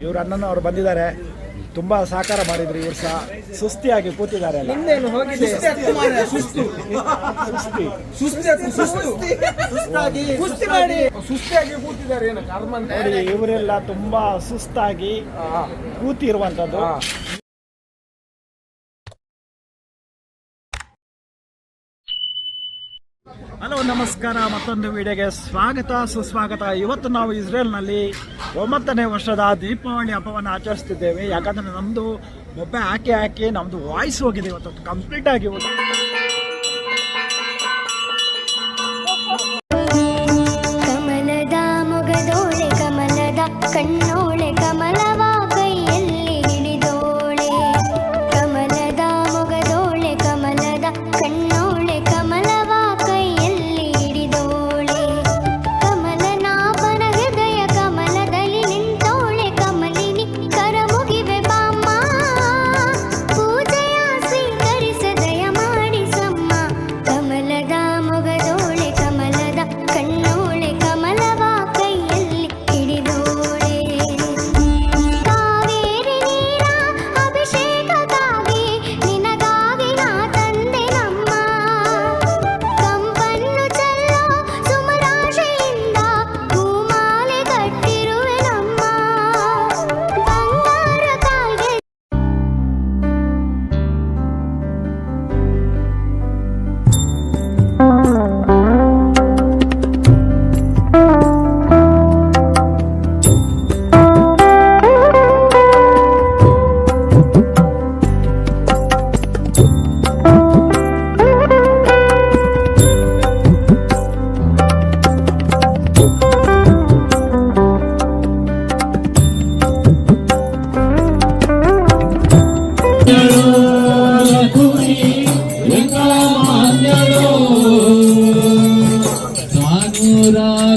ಇವ್ರ ಅಣ್ಣನ ಅವ್ರು ಬಂದಿದ್ದಾರೆ. ತುಂಬಾ ಸಹಕಾರ ಮಾಡಿದ್ರು. ಇವ್ರು ಸಹ ಸುಸ್ತಿಯಾಗಿ ಕೂತಿದ್ದಾರೆ ಇವರೆಲ್ಲ ತುಂಬಾ ಸುಸ್ತಾಗಿ ಕೂತಿರುವಂತದ್ದು ನಮಸ್ಕಾರ, ಮತ್ತೊಂದು ವಿಡಿಯೋಗೆ ಸ್ವಾಗತ. ಸುಸ್ವಾಗತ. ಇವತ್ತು ನಾವು ಇಸ್ರೇಲ್ನಲ್ಲಿ ಒಂಬತ್ತನೇ ವರ್ಷದ ದೀಪಾವಳಿ ಹಬ್ಬವನ್ನು ಆಚರಿಸ್ತಿದ್ದೇವೆ. ಯಾಕಂದರೆ ನಮ್ಮದು ಮೊಬ್ಬೆ ಹಾಕಿ ಹಾಕಿ ನಮ್ಮದು ವಾಯ್ಸ್ ಹೋಗಿದೆ ಇವತ್ತು. ಕಂಪ್ಲೀಟ್ ಆಗಿ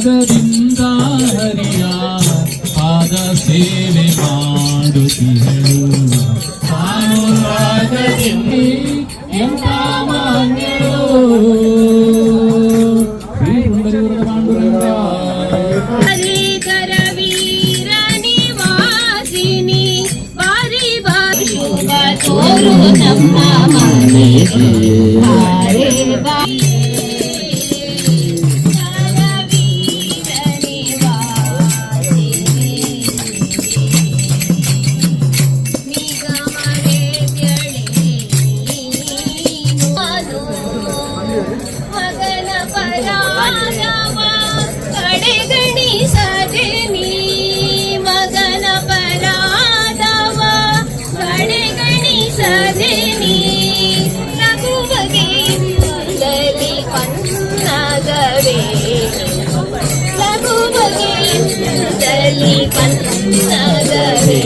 baby. நீ பன்னாகவே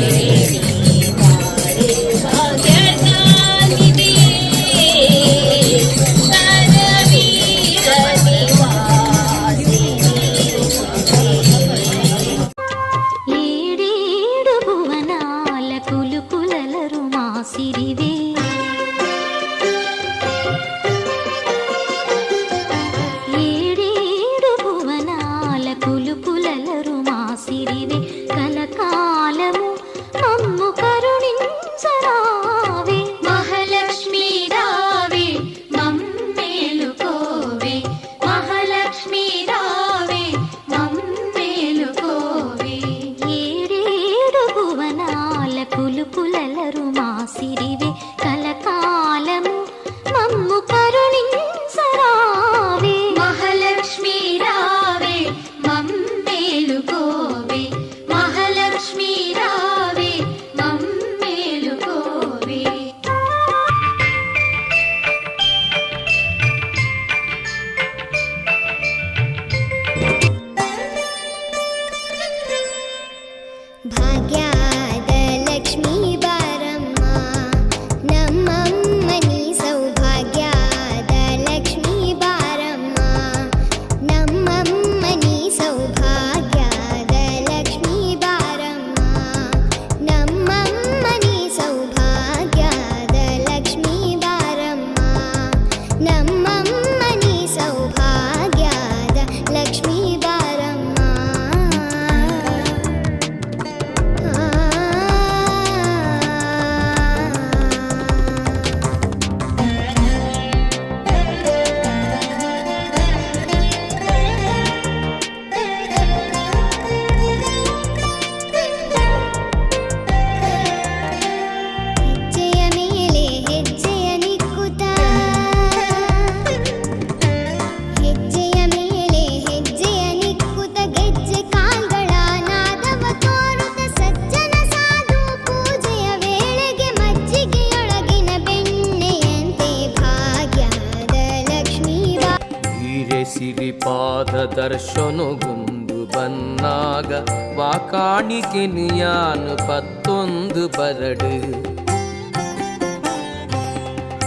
ಪಾದದರ್ಶನಗೊಂದು ಬನ್ನಾಗ ವಾಕಾಣಿಕೆ ನಿಯಾನು ಪತ್ತೊಂದು ಬರಡು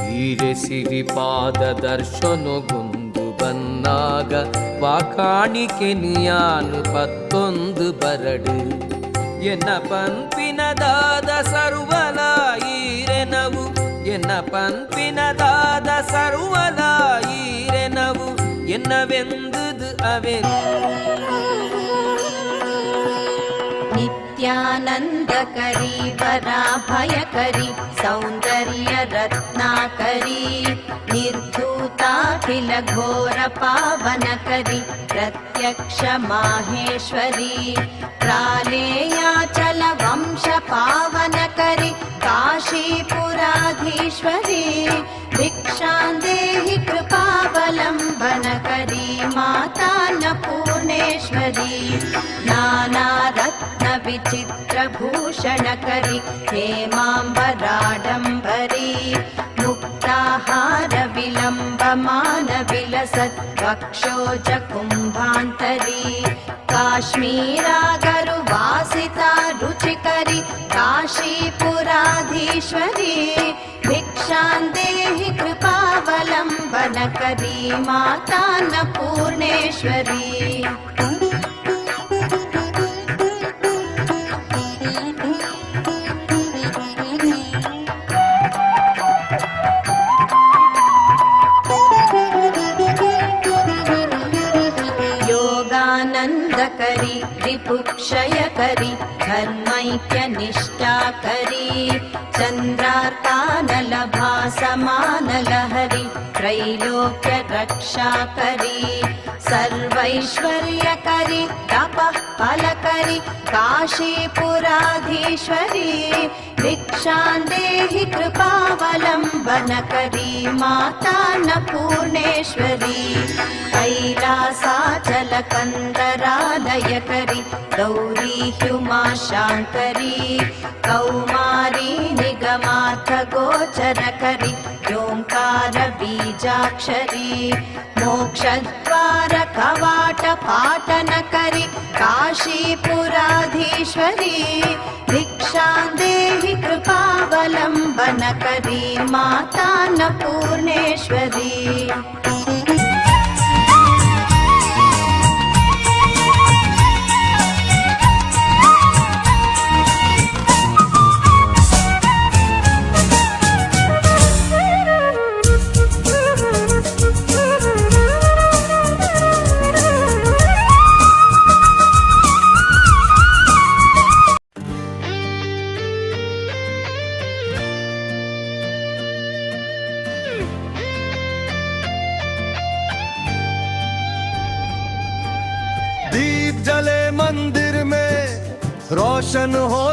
ಹೀರೆ ಸಿರಿ ಪಾದದರ್ಶನಗೊಂದು ಬನ್ನಾಗ ವಾಕಾಣಿಕೆ ನಿಯಾನು ಪತ್ತೊಂದು ಬರಡು ಎನ್ನ ಪಂಪಿನದಾದ ಸರ್ವಲ ಈರೆನವು ಎನ್ನ ಪಂಪಿನದಾದ ಸರ್ವಲ ಈರೆನವು என்னவெந்தது அவன் नित्यानन्दकरी पराभयकरी सौन्दर्यरत्नाकरी निर्धूताखिलघोरपावनकरी प्रत्यक्षमाहेश्वरी प्रालेयाचलवंशपावनकरी काशीपुराधीश्वरी भिक्षां देहि कृपा लम्बनकरी माता न पूर्णेश्वरी नानादत्त हेमाम्बराडम्बरी विलम्ब काश्मीरागरुवासिता रुचिकरि काशीपुराधीश्वरी भिक्षान्देहि देहि ధనావలంబనకరీ మాతాన్న పూర్ణేశ్వరీ. కరి రిపుక్షయ కరి ధర్మైక్య నిష్ఠా కరి చంద్రార్కానల భాసమానల त्रैलोक्यरक्षाकरी सर्वैश्वर्यकरि तपः फलकरि काशीपुराधीश्वरी दिक्षान् देहि कृपावलम्बनकरी माता न पूर्णेश्वरी कैलासाचलकन्दरालयकरि गौरी ह्युमा शाङ्करी कौमारी निगमार्थगोचरकरि गोचर करि ओङ्कार बीजाक्षरी मोक्षद्वार कवाटपाटनकरी काशीपुराधीश्वरी दिक्षा देहि कृपावलम्बनकरी माता न पूर्णेश्वरी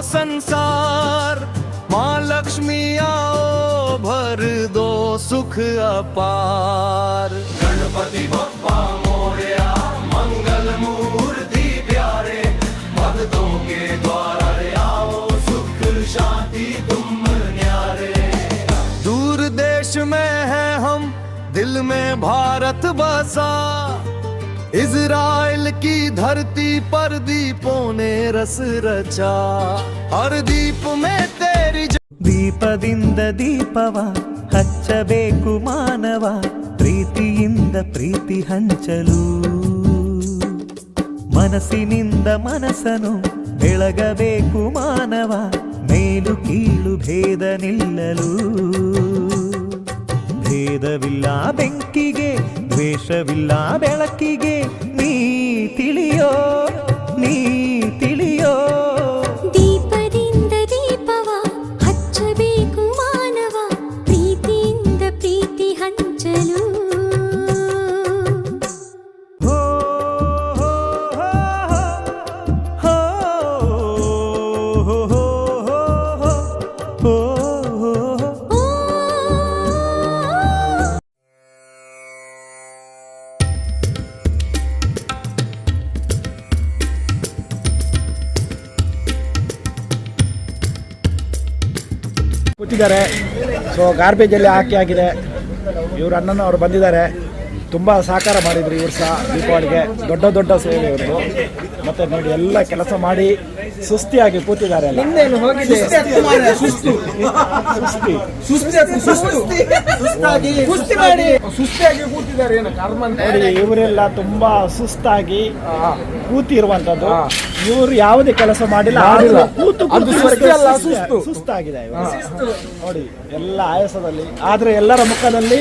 संसार। माँ लक्ष्मी आओ भर दो सुख अपार। गणपति बप्पा मोरया मंगल मूर्ति प्यारे भक्तों के द्वार आओ सुख शांति तुम न्यारे। दूर देश में है हम दिल में भारत बसा। इज़राइल की धरती पर दीपों ने रस रचा हर दीप में तेरी ದೀಪದಿಂದ ದೀಪವ ಹಚ್ಚಬೇಕು ಮಾನವ ಪ್ರೀತಿಯಿಂದ ಪ್ರೀತಿ ಹಂಚಲು ಮನಸ್ಸಿನಿಂದ ಮನಸ್ಸನು ಬೆಳಗಬೇಕು ಮಾನವ ಮೇಲು ಕೀಳು ಭೇದ ನಿಲ್ಲಲು ಭೇದವಿಲ್ಲ ಬೆಂಕಿಗೆ ದ್ವೇಷವಿಲ್ಲ ಬೆಳಕಿಗೆ ನೀ തിളിയോ നീ തിളിയോ? ಕೂತಿದ್ದಾರೆ ಸೊ ಗಾರ್ಬೇಜಲ್ಲಿ ಹಾಕಿ ಆಗಿದೆ. ಇವ್ರ ಅಣ್ಣನ ಅವ್ರು ಬಂದಿದ್ದಾರೆ. ತುಂಬ ಸಹಕಾರ ಮಾಡಿದ್ರು ಇವ್ರು ಸಹ ದೀಪಾವಳಿಗೆ. ದೊಡ್ಡ ದೊಡ್ಡ ಸೇವೆ ಇವ್ರದ್ದು ಮತ್ತೆ ನೋಡಿ ಎಲ್ಲ ಕೆಲಸ ಮಾಡಿ ಸುಸ್ತಿಯಾಗಿ ಕೂತಿದ್ದಾರೆ ಸುಸ್ತಿಯಾಗಿ ಕೂತಿದ್ದಾರೆ ನೋಡಿ ಇವರೆಲ್ಲ ತುಂಬಾ ಸುಸ್ತಾಗಿ ಕೂತಿರುವಂತದ್ದು ಇವರು ಯಾವುದೇ ಕೆಲಸ ಮಾಡಿಲ್ಲ ಕೂತು ಸುಸ್ತಾಗಿದೆ. ನೋಡಿ ಎಲ್ಲ ಆಯಾಸದಲ್ಲಿ. ಆದ್ರೆ ಎಲ್ಲರ ಮುಖದಲ್ಲಿ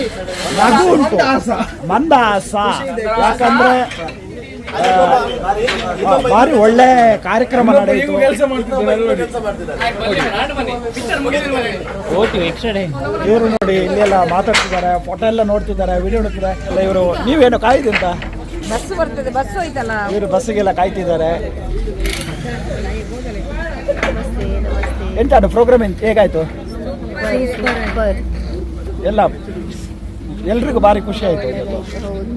ನಗು ಉಂಟು ಮಂದಾಸ. ಯಾಕಂದ್ರೆ ಭಾರಿ ಒಳ್ಳೆ ಕಾರ್ಯಕ್ರಮ ನಡೆಯಿತು. ಕೆಲಸ ಮಾಡ್ತಿದ್ದಾರೆ ನೋಡಿ. ಇವರು ನೋಡಿ ಇಲ್ಲೆಲ್ಲ ಮಾತಾಡ್ತಿದ್ದಾರೆ ಫೋಟೋ ಎಲ್ಲ ನೋಡ್ತಿದ್ದಾರೆ ವಿಡಿಯೋ ನೋಡ್ತಿದ್ದಾರೆ. ಇವರು ನೀವೇನು ಕಾಯ್ತಿಂತ ಬಸ್ ಬರ್ತದೆ ಬಸ್ ಹೋಯ್ತಲ್ಲ. ಇವರು ಬಸ್ಸಿಗೆಲ್ಲ ಕಾಯ್ತಿದ್ದಾರೆ. ಎಂತ ಪ್ರೋಗ್ರಾಮ್ ಹೇಗಾಯ್ತು? ಎಲ್ಲ ಎಲ್ರಿಗೂ ಭಾರಿ ಖುಷಿ ಆಯಿತು.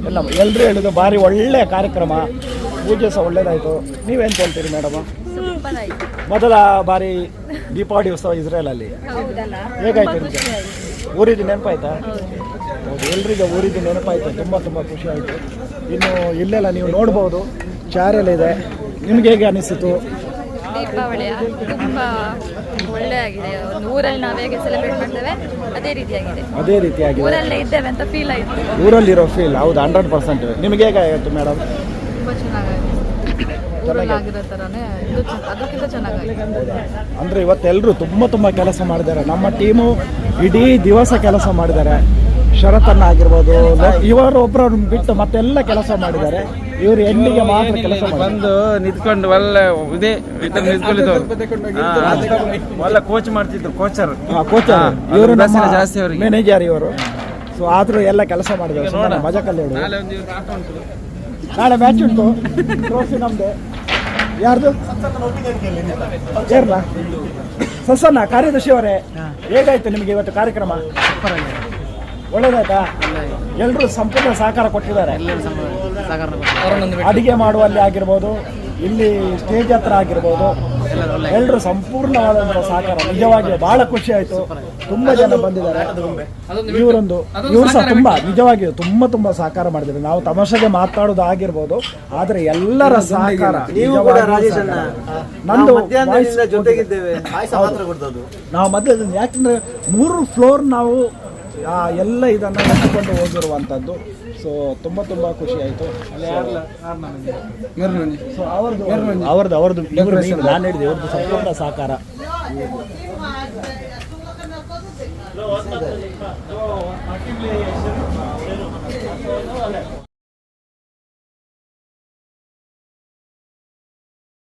ಎಲ್ಲ ಎಲ್ಲರೂ ಹೇಳಿದ್ರು ಭಾರಿ ಒಳ್ಳೆಯ ಕಾರ್ಯಕ್ರಮ. ಪೂಜೆ ಸಹ ಒಳ್ಳೇದಾಯಿತು. ನೀವೇನು ಹೇಳ್ತೀರಿ ಮೇಡಮ್? ಮೊದಲ ಬಾರಿ ದೀಪಾವಳಿ ಉತ್ಸವ ಇಸ್ರೇಲಲ್ಲಿ. ಹೇಗಾಯ್ತು ಊರಿದ್ದು ನೆನಪಾಯ್ತಾ? ಹೌದು, ಎಲ್ರಿಗೂ ಊರಿದ್ದು ನೆನಪಾಯ್ತು. ತುಂಬ ತುಂಬ ಖುಷಿ ಆಯಿತು. ಇನ್ನು ಇಲ್ಲೆಲ್ಲ ನೀವು ನೋಡ್ಬೋದು. ಚಾರೆಲ್ಲ ಇದೆ. ನಿಮ್ಗೆ ಹೇಗೆ ಅನಿಸಿತು? ದೀಪಾವಳಿಯ ತುಂಬ ಒಳ್ಳೆ ಆಗಿದೆ ಒಂದು ಊರಲ್ಲಿ ನಾವು ಹೇಗೆ ಸೆಲೆಬ್ರೇಟ್ ಮಾಡ್ತೇವೆ ಅದೇ ರೀತಿಯಾಗಿದೆ. ಅದೇ ರೀತಿಯಾಗಿ ಊರಲ್ಲೇ ಇದ್ದೇವೆ ಅಂತ ಫೀಲ್ ಆಯ್ತು. ಊರಲ್ಲಿರೋ ಫೀಲ್ ಹೌದು ಹಂಡ್ರೆಡ್ ಪರ್ಸೆಂಟ್ ನಿಮಗೆ ಹೇಗಾಯಿತು ಮೇಡಮ್ ತುಂಬಾ ಚೆನ್ನಾಗಾಯಿತು. ಥರನೇ ಇದು ಅದಕ್ಕಿಂತ ಅಂದರೆ ಇವತ್ತೆಲ್ಲರೂ ತುಂಬ ತುಂಬ ಕೆಲಸ ಮಾಡಿದ್ದಾರೆ. ನಮ್ಮ ಟೀಮು ಇಡೀ ದಿವಸ ಕೆಲಸ ಮಾಡಿದ್ದಾರೆ. ಶರತನ್ನ ಆಗಿರ್ಬೋದು ಇವರು ಒಬ್ಬರು ಬಿಟ್ಟು ಮತ್ತೆಲ್ಲ ಕೆಲಸ ಮಾಡಿದ್ದಾರೆ. ಇವರು ಎಂಡಿಗೆ ಮಾತ್ರ ಕೆಲಸ ಬಂದು ನಿಂತ್ಕೊಂಡು ಒಳ್ಳೆ ಇದೇ ನಿಂತ್ಕೊಂಡಿದ್ದು ಒಳ್ಳೆ ಕೋಚ್ ಮಾಡ್ತಿದ್ರು ಕೋಚರ್ ಕೋಚರ್ ಇವರು ಜಾಸ್ತಿ ಅವರು ಮ್ಯಾನೇಜರ್ ಇವರು. ಸೊ ಆದ್ರೂ ಎಲ್ಲ ಕೆಲಸ ಮಾಡಿದ್ದಾರೆ. ಸುಮ್ಮನೆ ಮಜಾ ಕಲ್ಯಾಣ ನಾಳೆ ಮ್ಯಾಚ್ ಉಂಟು. ಟ್ರೋಫಿ ನಮ್ದು. ಯಾರ್ದು? ಸಸನ್ನ ಕಾರ್ಯದರ್ಶಿ ಅವರೇ. ಹೇಗಾಯ್ತು ನಿಮಗೆ ಇವತ್ತು ಕಾರ್ಯಕ್ರಮ? ಒಳ್ಳೇದಾಯ್ತಾ? ಎಲ್ಲರೂ ಸಂಪೂರ್ಣ ಸಹಕಾರ ಕೊಟ್ಟಿದ್ದಾರೆ. ಅಡುಗೆ ಮಾಡುವಲ್ಲಿ ಆಗಿರ್ಬೋದು ಇಲ್ಲಿ ಸ್ಟೇಜ್ ಹತ್ರ ಆಗಿರ್ಬೋದು ಎಲ್ಲರೂ ಸಂಪೂರ್ಣವಾದಂತಹ ಸಹಕಾರ ನಿಜವಾಗಿ ಬಹಳ ಖುಷಿ ಆಯ್ತು. ತುಂಬಾ ಜನ ಬಂದಿದ್ದಾರೆ. ಇವರೊಂದು ಇವರು ಸಹ ತುಂಬಾ ನಿಜವಾಗಿ ತುಂಬಾ ತುಂಬಾ ಸಹಕಾರ ಮಾಡಿದ್ದಾರೆ. ನಾವು ತಮಾಷೆಗೆ ಮಾತಾಡೋದು ಆಗಿರ್ಬೋದು ಆದ್ರೆ ಎಲ್ಲರ ಸಹಕಾರ. ನಂದು ನಾವು ಮಧ್ಯ ಯಾಕಂದ್ರೆ ಮೂರು ಫ್ಲೋರ್ ನಾವು ಎಲ್ಲ ಇದನ್ನು ನೆನೆಕೊಂಡು ಹೋಗಿರುವಂಥದ್ದು ಸೊ ತುಂಬ ತುಂಬ ಖುಷಿ ಆಯಿತು. ಸೊ ಅವ್ರದ್ದು ಅವ್ರದ್ದು ಅವ್ರದ್ದು ನಾನು ಹೇಳಿದೆ ಅವ್ರದ್ದು ಸಂಪೂರ್ಣ ಸಹಕಾರ.